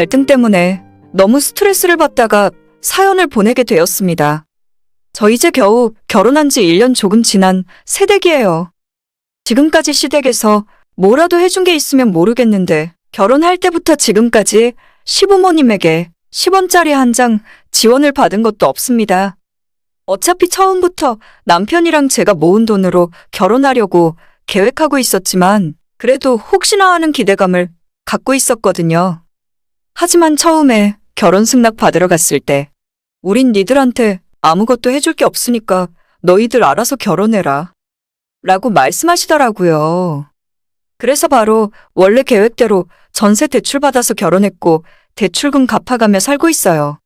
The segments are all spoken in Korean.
갈등 때문에 너무 스트레스를 받다가 사연을 보내게 되었습니다. 저 이제 겨우 결혼한 지 1년 조금 지난 새댁이에요. 지금까지 시댁에서 뭐라도 해준 게 있으면 모르겠는데 결혼할 때부터 지금까지 시부모님에게 10원짜리 한 장 지원을 받은 것도 없습니다. 어차피 처음부터 남편이랑 제가 모은 돈으로 결혼하려고 계획하고 있었지만 그래도 혹시나 하는 기대감을 갖고 있었거든요. 하지만 처음에 결혼 승낙 받으러 갔을 때 우린 니들한테 아무것도 해줄 게 없으니까 너희들 알아서 결혼해라. 라고 말씀하시더라고요. 그래서 바로 원래 계획대로 전세 대출 받아서 결혼했고 대출금 갚아가며 살고 있어요.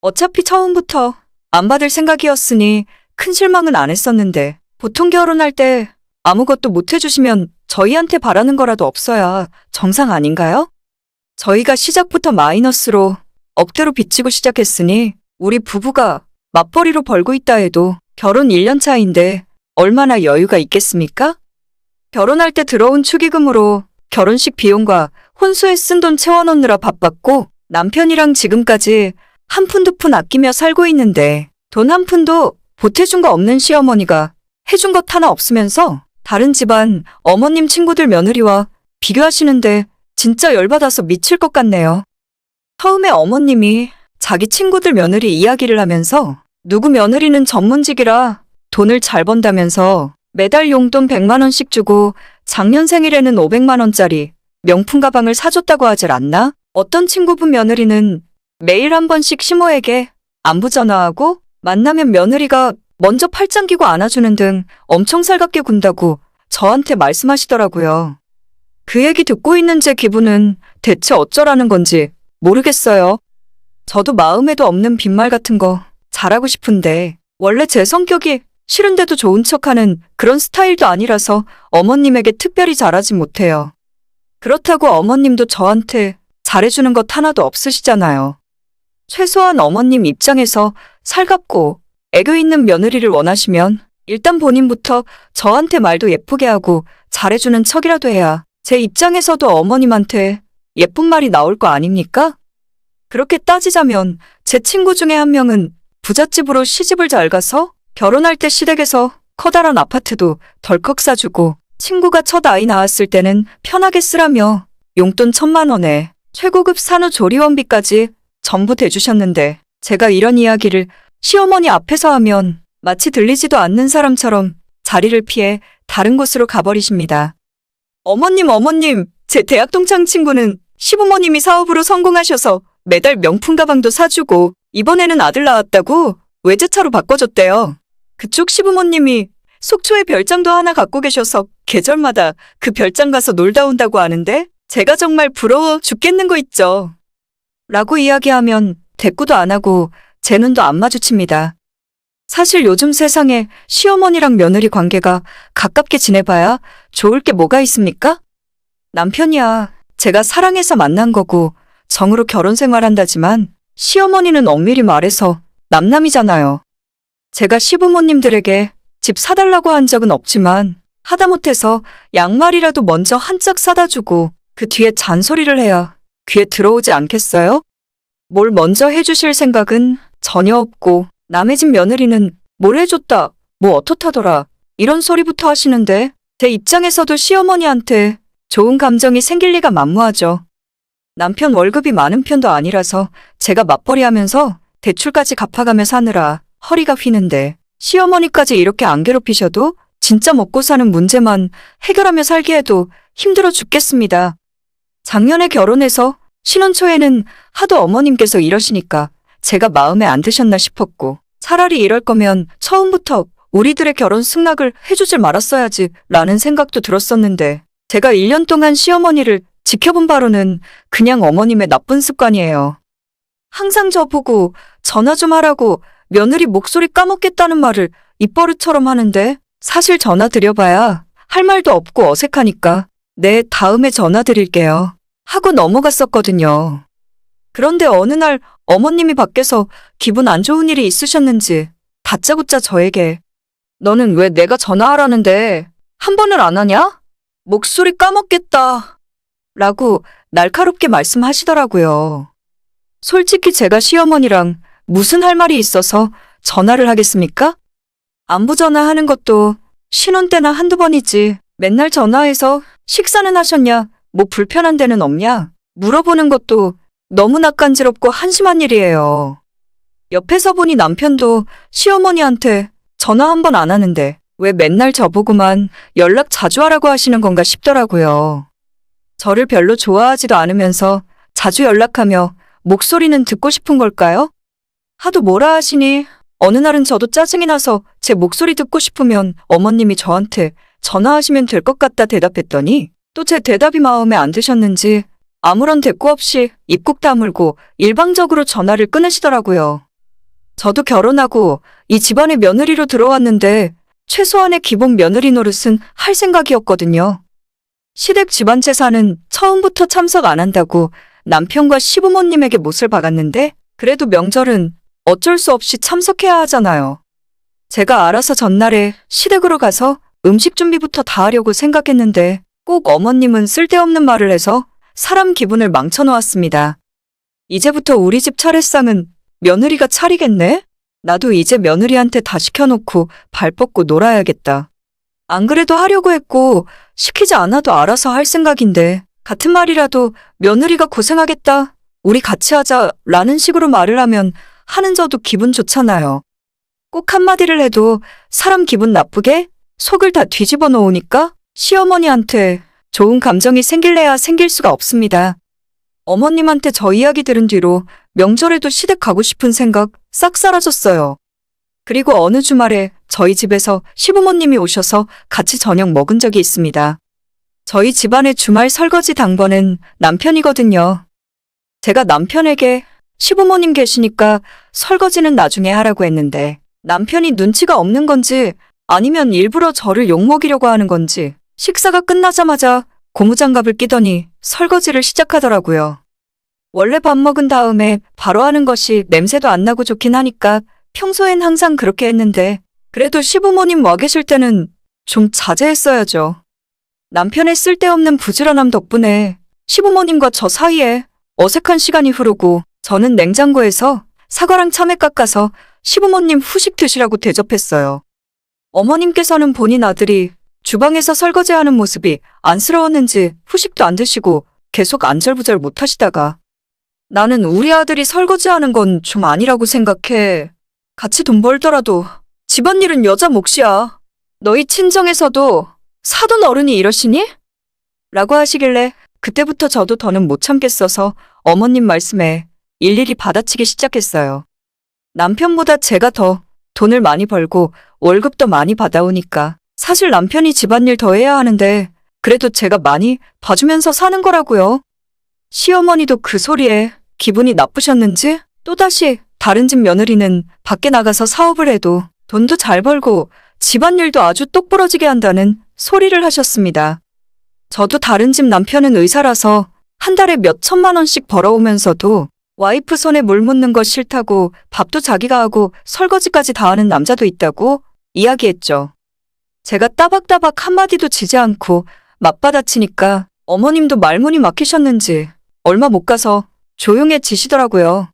어차피 처음부터 안 받을 생각이었으니 큰 실망은 안 했었는데 보통 결혼할 때 아무것도 못 해주시면 저희한테 바라는 거라도 없어야 정상 아닌가요? 저희가 시작부터 마이너스로 억대로 빚지고 시작했으니 우리 부부가 맞벌이로 벌고 있다 해도 결혼 1년 차인데 얼마나 여유가 있겠습니까? 결혼할 때 들어온 축의금으로 결혼식 비용과 혼수에 쓴 돈 채워넣느라 바빴고 남편이랑 지금까지 한 푼 두 푼 아끼며 살고 있는데 돈 한 푼도 보태준 거 없는 시어머니가 해준 것 하나 없으면서 다른 집안 어머님 친구들 며느리와 비교하시는데 진짜 열받아서 미칠 것 같네요. 처음에 어머님이 자기 친구들 며느리 이야기를 하면서 누구 며느리는 전문직이라 돈을 잘 번다면서 매달 용돈 100만 원씩 주고 작년 생일에는 500만 원짜리 명품 가방을 사줬다고 하질 않나? 어떤 친구분 며느리는 매일 한 번씩 시모에게 안부 전화하고 만나면 며느리가 먼저 팔짱 끼고 안아주는 등 엄청 살갑게 군다고 저한테 말씀하시더라고요. 그 얘기 듣고 있는 제 기분은 대체 어쩌라는 건지 모르겠어요. 저도 마음에도 없는 빈말 같은 거 잘하고 싶은데 원래 제 성격이 싫은데도 좋은 척하는 그런 스타일도 아니라서 어머님에게 특별히 잘하지 못해요. 그렇다고 어머님도 저한테 잘해주는 것 하나도 없으시잖아요. 최소한 어머님 입장에서 살갑고 애교 있는 며느리를 원하시면 일단 본인부터 저한테 말도 예쁘게 하고 잘해주는 척이라도 해야 제 입장에서도 어머님한테 예쁜 말이 나올 거 아닙니까? 그렇게 따지자면 제 친구 중에 한 명은 부잣집으로 시집을 잘 가서 결혼할 때 시댁에서 커다란 아파트도 덜컥 사주고 친구가 첫 아이 낳았을 때는 편하게 쓰라며 용돈 천만 원에 최고급 산후 조리원비까지 전부 대주셨는데 제가 이런 이야기를 시어머니 앞에서 하면 마치 들리지도 않는 사람처럼 자리를 피해 다른 곳으로 가버리십니다. 어머님, 어머님, 제 대학 동창 친구는 시부모님이 사업으로 성공하셔서 매달 명품 가방도 사주고 이번에는 아들 낳았다고 외제차로 바꿔줬대요. 그쪽 시부모님이 속초에 별장도 하나 갖고 계셔서 계절마다 그 별장 가서 놀다 온다고 하는데 제가 정말 부러워 죽겠는 거 있죠. 라고 이야기하면 대꾸도 안 하고 제 눈도 안 마주칩니다. 사실 요즘 세상에 시어머니랑 며느리 관계가 가깝게 지내봐야 좋을 게 뭐가 있습니까? 남편이야 제가 사랑해서 만난 거고 정으로 결혼 생활한다지만 시어머니는 엄밀히 말해서 남남이잖아요. 제가 시부모님들에게 집 사달라고 한 적은 없지만 하다못해서 양말이라도 먼저 한 짝 사다 주고 그 뒤에 잔소리를 해야 귀에 들어오지 않겠어요? 뭘 먼저 해주실 생각은 전혀 없고 남의 집 며느리는 뭘 해줬다, 뭐 어떻다더라 이런 소리부터 하시는데 제 입장에서도 시어머니한테 좋은 감정이 생길 리가 만무하죠. 남편 월급이 많은 편도 아니라서 제가 맞벌이 하면서 대출까지 갚아가며 사느라 허리가 휘는데 시어머니까지 이렇게 안 괴롭히셔도 진짜 먹고 사는 문제만 해결하며 살기 에도 힘들어 죽겠습니다. 작년에 결혼해서 신혼 초에는 하도 어머님께서 이러시니까 제가 마음에 안 드셨나 싶었고 차라리 이럴 거면 처음부터 우리들의 결혼 승낙을 해주질 말았어야지 라는 생각도 들었었는데 제가 1년 동안 시어머니를 지켜본 바로는 그냥 어머님의 나쁜 습관이에요. 항상 저보고 전화 좀 하라고 며느리 목소리 까먹겠다는 말을 입버릇처럼 하는데 사실 전화 드려봐야 할 말도 없고 어색하니까 네, 다음에 전화 드릴게요. 하고 넘어갔었거든요. 그런데 어느 날 어머님이 밖에서 기분 안 좋은 일이 있으셨는지 다짜고짜 저에게 너는 왜 내가 전화하라는데 한 번을 안 하냐? 목소리 까먹겠다. 라고 날카롭게 말씀하시더라고요. 솔직히 제가 시어머니랑 무슨 할 말이 있어서 전화를 하겠습니까? 안부 전화하는 것도 신혼 때나 한두 번이지. 맨날 전화해서 식사는 하셨냐? 뭐 불편한 데는 없냐? 물어보는 것도 너무 낯간지럽고 한심한 일이에요. 옆에서 보니 남편도 시어머니한테 전화 한 번 안 하는데 왜 맨날 저보고만 연락 자주 하라고 하시는 건가 싶더라고요. 저를 별로 좋아하지도 않으면서 자주 연락하며 목소리는 듣고 싶은 걸까요? 하도 뭐라 하시니 어느 날은 저도 짜증이 나서 제 목소리 듣고 싶으면 어머님이 저한테 전화하시면 될 것 같다 대답했더니 또 제 대답이 마음에 안 드셨는지 아무런 대꾸 없이 입국 다물고 일방적으로 전화를 끊으시더라고요. 저도 결혼하고 이 집안의 며느리로 들어왔는데 최소한의 기본 며느리 노릇은 할 생각이었거든요. 시댁 집안 제사는 처음부터 참석 안 한다고 남편과 시부모님에게 못을 박았는데 그래도 명절은 어쩔 수 없이 참석해야 하잖아요. 제가 알아서 전날에 시댁으로 가서 음식 준비부터 다 하려고 생각했는데 꼭 어머님은 쓸데없는 말을 해서 사람 기분을 망쳐놓았습니다. 이제부터 우리 집 차례상은 며느리가 차리겠네? 나도 이제 며느리한테 다 시켜놓고 발 뻗고 놀아야겠다. 안 그래도 하려고 했고 시키지 않아도 알아서 할 생각인데 같은 말이라도 며느리가 고생하겠다. 우리 같이 하자 라는 식으로 말을 하면 하는 저도 기분 좋잖아요. 꼭 한마디를 해도 사람 기분 나쁘게 속을 다 뒤집어 놓으니까 시어머니한테 좋은 감정이 생길래야 생길 수가 없습니다. 어머님한테 저 이야기 들은 뒤로 명절에도 시댁 가고 싶은 생각 싹 사라졌어요. 그리고 어느 주말에 저희 집에서 시부모님이 오셔서 같이 저녁 먹은 적이 있습니다. 저희 집안의 주말 설거지 당번은 남편이거든요. 제가 남편에게 시부모님 계시니까 설거지는 나중에 하라고 했는데 남편이 눈치가 없는 건지 아니면 일부러 저를 욕먹이려고 하는 건지 식사가 끝나자마자 고무장갑을 끼더니 설거지를 시작하더라고요. 원래 밥 먹은 다음에 바로 하는 것이 냄새도 안 나고 좋긴 하니까 평소엔 항상 그렇게 했는데 그래도 시부모님 와 계실 때는 좀 자제했어야죠. 남편의 쓸데없는 부지런함 덕분에 시부모님과 저 사이에 어색한 시간이 흐르고 저는 냉장고에서 사과랑 참외 깎아서 시부모님 후식 드시라고 대접했어요. 어머님께서는 본인 아들이 주방에서 설거지하는 모습이 안쓰러웠는지 후식도 안 드시고 계속 안절부절 못 하시다가 나는 우리 아들이 설거지하는 건 좀 아니라고 생각해. 같이 돈 벌더라도 집안일은 여자 몫이야. 너희 친정에서도 사돈 어른이 이러시니? 라고 하시길래 그때부터 저도 더는 못 참겠어서 어머님 말씀에 일일이 받아치기 시작했어요. 남편보다 제가 더 돈을 많이 벌고 월급도 많이 받아오니까 사실 남편이 집안일 더 해야 하는데 그래도 제가 많이 봐주면서 사는 거라고요. 시어머니도 그 소리에 기분이 나쁘셨는지 또다시 다른 집 며느리는 밖에 나가서 사업을 해도 돈도 잘 벌고 집안일도 아주 똑부러지게 한다는 소리를 하셨습니다. 저도 다른 집 남편은 의사라서 한 달에 몇 천만 원씩 벌어오면서도 와이프 손에 물 묻는 거 싫다고 밥도 자기가 하고 설거지까지 다 하는 남자도 있다고 이야기했죠. 제가 따박따박 한마디도 지지 않고 맞받아치니까 어머님도 말문이 막히셨는지 얼마 못 가서 조용해지시더라고요.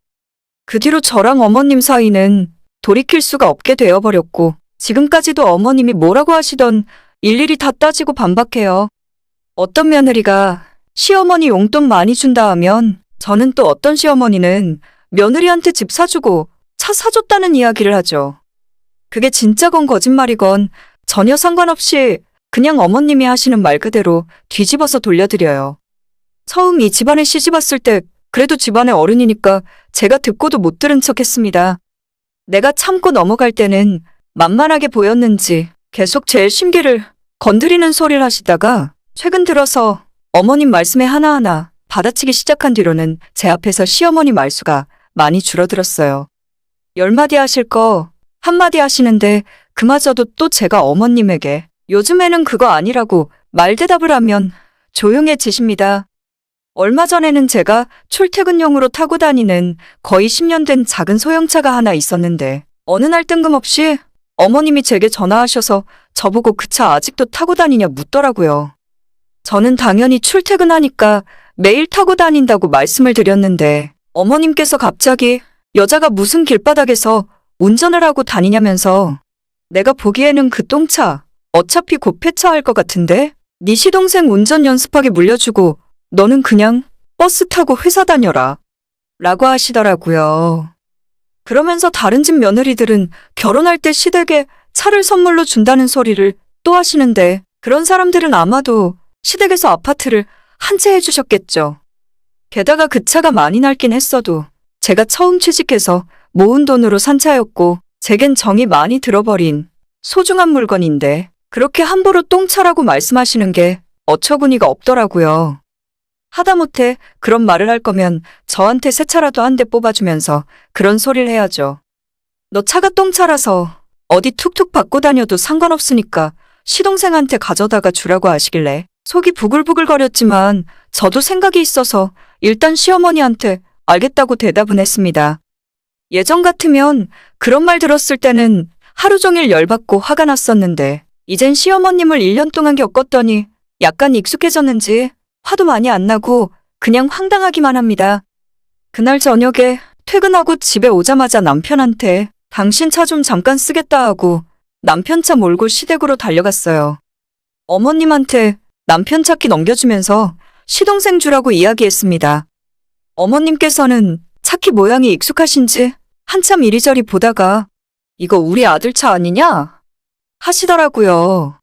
그 뒤로 저랑 어머님 사이는 돌이킬 수가 없게 되어버렸고 지금까지도 어머님이 뭐라고 하시던 일일이 다 따지고 반박해요. 어떤 며느리가 시어머니 용돈 많이 준다 하면 저는 또 어떤 시어머니는 며느리한테 집 사주고 차 사줬다는 이야기를 하죠. 그게 진짜건 거짓말이건 전혀 상관없이 그냥 어머님이 하시는 말 그대로 뒤집어서 돌려드려요. 처음 이 집안에 시집 왔을 때 그래도 집안의 어른이니까 제가 듣고도 못 들은 척 했습니다. 내가 참고 넘어갈 때는 만만하게 보였는지 계속 제 심기를 건드리는 소리를 하시다가 최근 들어서 어머님 말씀에 하나하나 받아치기 시작한 뒤로는 제 앞에서 시어머니 말수가 많이 줄어들었어요. 열 마디 하실 거 한마디 하시는데 그마저도 또 제가 어머님에게 요즘에는 그거 아니라고 말대답을 하면 조용해지십니다. 얼마 전에는 제가 출퇴근용으로 타고 다니는 거의 10년 된 작은 소형차가 하나 있었는데 어느 날 뜬금없이 어머님이 제게 전화하셔서 저보고 그 차 아직도 타고 다니냐 묻더라고요. 저는 당연히 출퇴근하니까 매일 타고 다닌다고 말씀을 드렸는데 어머님께서 갑자기 여자가 무슨 길바닥에서 운전을 하고 다니냐면서 내가 보기에는 그 똥차 어차피 곧 폐차할 것 같은데 네 시동생 운전 연습하게 물려주고 너는 그냥 버스 타고 회사 다녀라 라고 하시더라고요. 그러면서 다른 집 며느리들은 결혼할 때 시댁에 차를 선물로 준다는 소리를 또 하시는데 그런 사람들은 아마도 시댁에서 아파트를 한 채 해주셨겠죠. 게다가 그 차가 많이 낡긴 했어도 제가 처음 취직해서 모은 돈으로 산 차였고 제겐 정이 많이 들어버린 소중한 물건인데 그렇게 함부로 똥차라고 말씀하시는 게 어처구니가 없더라고요. 하다못해 그런 말을 할 거면 저한테 새 차라도 한 대 뽑아주면서 그런 소리를 해야죠. 너 차가 똥차라서 어디 툭툭 받고 다녀도 상관없으니까 시동생한테 가져다가 주라고 하시길래 속이 부글부글거렸지만 저도 생각이 있어서 일단 시어머니한테 알겠다고 대답은 했습니다. 예전 같으면 그런 말 들었을 때는 하루 종일 열받고 화가 났었는데 이젠 시어머님을 1년 동안 겪었더니 약간 익숙해졌는지 화도 많이 안 나고 그냥 황당하기만 합니다. 그날 저녁에 퇴근하고 집에 오자마자 남편한테 당신 차 좀 잠깐 쓰겠다 하고 남편 차 몰고 시댁으로 달려갔어요. 어머님한테 남편 차키 넘겨주면서 시동생 주라고 이야기했습니다. 어머님께서는 차키 모양이 익숙하신지 한참 이리저리 보다가 이거 우리 아들 차 아니냐? 하시더라고요.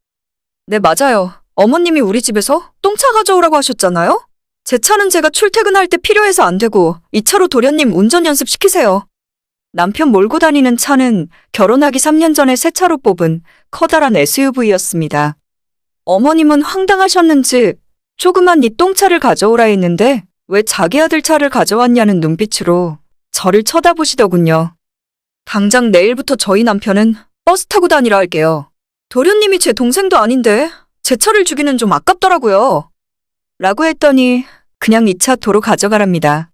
네, 맞아요. 어머님이 우리 집에서 똥차 가져오라고 하셨잖아요? 제 차는 제가 출퇴근할 때 필요해서 안 되고 이 차로 도련님 운전 연습 시키세요. 남편 몰고 다니는 차는 결혼하기 3년 전에 새 차로 뽑은 커다란 SUV였습니다. 어머님은 황당하셨는지 조그만 이 똥차를 가져오라 했는데 왜 자기 아들 차를 가져왔냐는 눈빛으로 저를 쳐다보시더군요. 당장 내일부터 저희 남편은 버스 타고 다니라 할게요. 도련님이 제 동생도 아닌데 제 차를 주기는 좀 아깝더라고요. 라고 했더니 그냥 이 차 도로 가져가랍니다.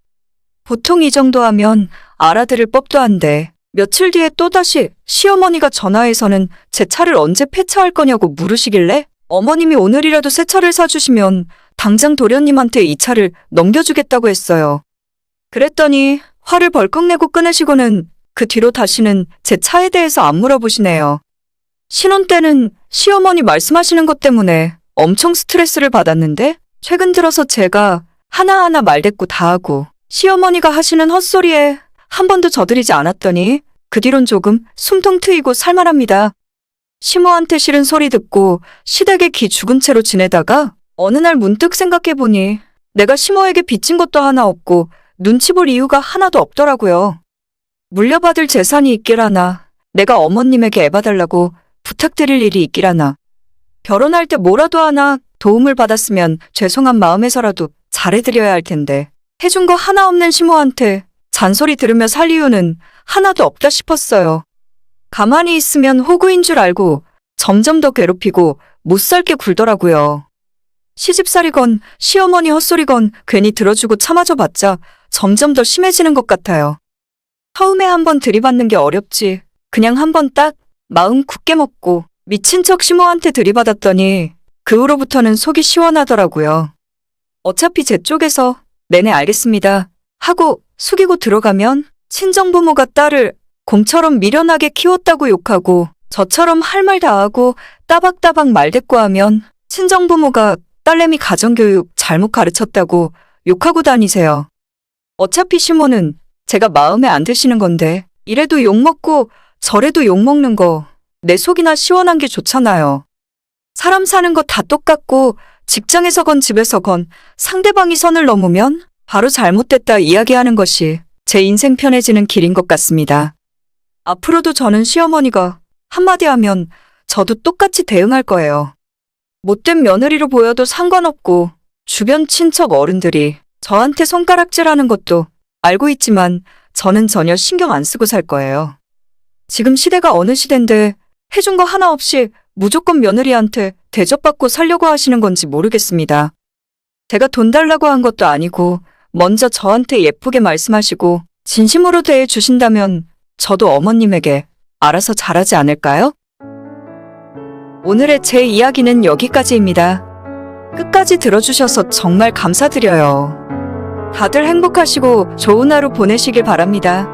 보통 이 정도 하면 알아들을 법도 한데 며칠 뒤에 또다시 시어머니가 전화해서는 제 차를 언제 폐차할 거냐고 물으시길래 어머님이 오늘이라도 새 차를 사주시면 당장 도련님한테 이 차를 넘겨주겠다고 했어요. 그랬더니 화를 벌컥 내고 끊으시고는 그 뒤로 다시는 제 차에 대해서 안 물어보시네요. 신혼 때는 시어머니 말씀하시는 것 때문에 엄청 스트레스를 받았는데 최근 들어서 제가 하나하나 말대꾸 다 하고 시어머니가 하시는 헛소리에 한 번도 저들이지 않았더니 그 뒤론 조금 숨통 트이고 살만합니다. 시모한테 싫은 소리 듣고 시댁에 기 죽은 채로 지내다가 어느 날 문득 생각해보니 내가 시모에게 빚진 것도 하나 없고 눈치 볼 이유가 하나도 없더라고요. 물려받을 재산이 있기라나 내가 어머님에게 애봐달라고 부탁드릴 일이 있기라나 결혼할 때 뭐라도 하나 도움을 받았으면 죄송한 마음에서라도 잘해드려야 할 텐데 해준 거 하나 없는 시모한테 잔소리 들으며 살 이유는 하나도 없다 싶었어요. 가만히 있으면 호구인 줄 알고 점점 더 괴롭히고 못 살게 굴더라고요. 시집살이건 시어머니 헛소리건 괜히 들어주고 참아줘 봤자 점점 더 심해지는 것 같아요. 처음에 한번 들이받는 게 어렵지. 그냥 한번 딱 마음 굳게 먹고 미친 척 시모한테 들이받았더니 그 후로부터는 속이 시원하더라고요. 어차피 제 쪽에서 네네 알겠습니다 하고 숙이고 들어가면 친정부모가 딸을 곰처럼 미련하게 키웠다고 욕하고 저처럼 할 말 다 하고 따박따박 말대꾸하면 친정부모가 딸내미 가정교육 잘못 가르쳤다고 욕하고 다니세요. 어차피 시모는 제가 마음에 안 드시는 건데 이래도 욕먹고 저래도 욕먹는 거 내 속이나 시원한 게 좋잖아요. 사람 사는 거 다 똑같고 직장에서건 집에서건 상대방이 선을 넘으면 바로 잘못됐다 이야기하는 것이 제 인생 편해지는 길인 것 같습니다. 앞으로도 저는 시어머니가 한마디 하면 저도 똑같이 대응할 거예요. 못된 며느리로 보여도 상관없고 주변 친척 어른들이 저한테 손가락질하는 것도 알고 있지만 저는 전혀 신경 안 쓰고 살 거예요. 지금 시대가 어느 시대인데 해준 거 하나 없이 무조건 며느리한테 대접받고 살려고 하시는 건지 모르겠습니다. 제가 돈 달라고 한 것도 아니고 먼저 저한테 예쁘게 말씀하시고 진심으로 대해 주신다면 저도 어머님에게 알아서 잘하지 않을까요? 오늘의 제 이야기는 여기까지입니다. 끝까지 들어주셔서 정말 감사드려요. 다들 행복하시고 좋은 하루 보내시길 바랍니다.